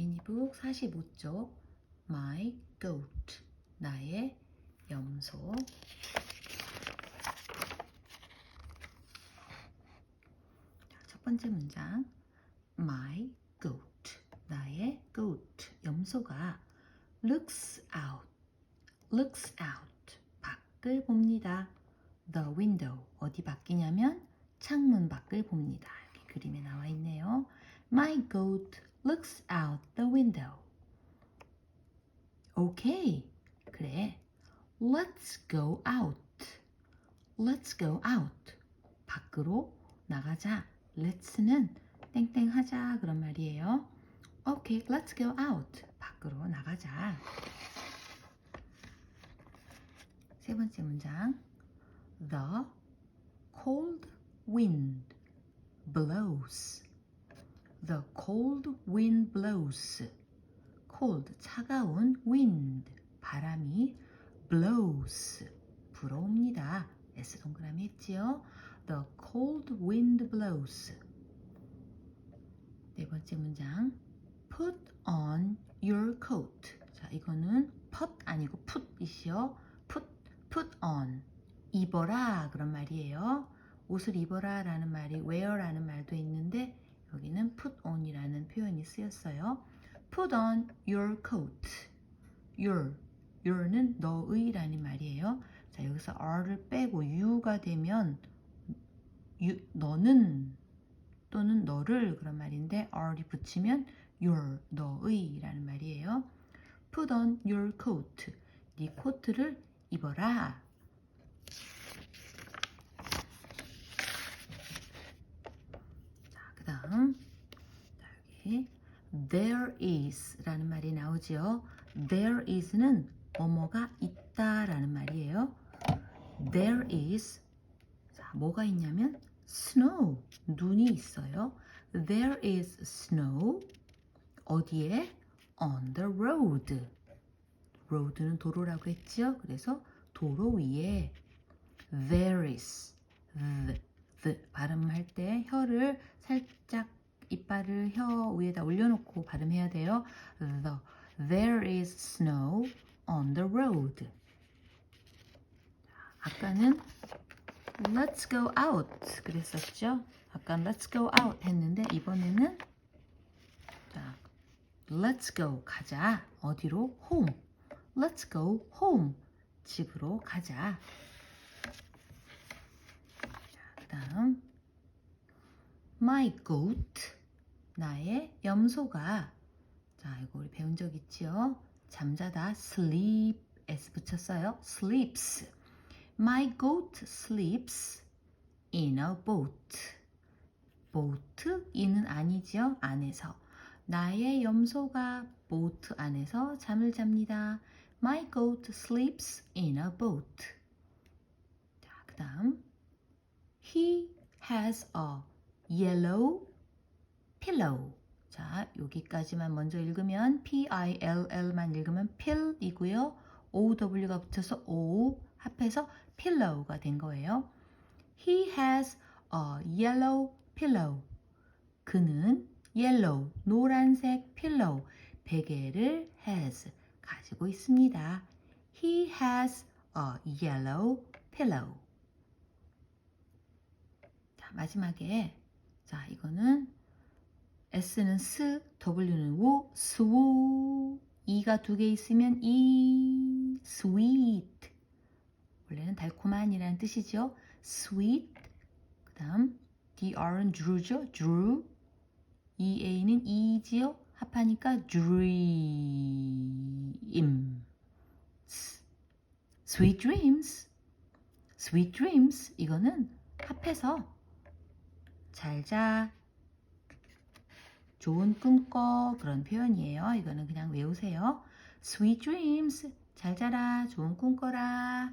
미니북 45쪽 My goat 나의 염소. 자, 첫 번째 문장. My goat 나의 goat 염소가 looks out looks out 밖을 봅니다. The window 어디 밖이냐면 창문 밖을 봅니다. 그림에 나와 있네요. My goat looks out the window Okay 그래 Let's go out Let's go out 밖으로 나가자 Let's는 땡땡 하자 그런 말이에요 Okay, let's go out. 밖으로 나가자. 세 번째 문장. The cold wind blows. The cold wind blows. cold 차가운 wind 바람이 blows 불어옵니다. S 동그라미 했지요. The cold wind blows. 네 번째 문장. Put on your coat. 자, 이거는 put 아니고 put이시요. put, put on. 입어라 그런 말이에요. 옷을 입어라라는 말이 wear라는 말도 있는데 여기는 put on이라는 표현이 쓰였어요. Put on your coat. your, your는 너의라는 말이에요. 자, 여기서 r를 빼고 you가 되면 you, 너는 또는 너를 그런 말인데 r이 붙이면 your 너의라는 말이에요. Put on your coat. 네 코트를 입어라. 자, 그다음 자, 여기 there is라는 말이 나오지요. there is는 뭐뭐가 있다라는 말이에요. there is 자, 뭐가 있냐면 snow 눈이 있어요. There is snow 어디에? On the road. road는 도로라고 했죠. 그래서 도로 위에 there is the, the 발음할 때 혀를 살짝 이빨을 혀 위에다 올려놓고 발음해야 돼요. The there is snow on the road. 아까는 let's go out 그랬었죠. 아까 let's go out 했는데 이번에는 자, let's go 가자. 어디로? home. let's go home. 집으로 가자. 자, 그다음 my goat 나의 염소가 자, 이거 우리 배운 적 있지요? 잠자다 sleep s 붙였어요. sleeps. My goat sleeps in a boat. boat 이는 아니지요. 안에서. 나의 염소가 보트 안에서 잠을 잡니다. My goat sleeps in a boat. 자, 그다음 He has a yellow pillow. 자, 여기까지만 먼저 읽으면 P-I-L-L만 읽으면 pill이고요. O-W가 붙어서 O 합해서 pillow가 된 거예요. He has a yellow pillow. 그는 yellow, 노란색 pillow, 베개를 has, 가지고 있습니다. He has a yellow pillow. 자, 마지막에 자, 이거는 S는 스, W는 우, 스우, E가 두 개 있으면 이, sweet. 원래는 달콤한이라는 뜻이죠. sweet. 그 다음 dr은 drew죠. drew. ea는 e지요. 합하니까 dream. sweet dreams. sweet dreams. 이거는 합해서 잘 자. 좋은 꿈 꿔. 그런 표현이에요. 이거는 그냥 외우세요. sweet dreams. 잘 자라. 좋은 꿈 꿔라.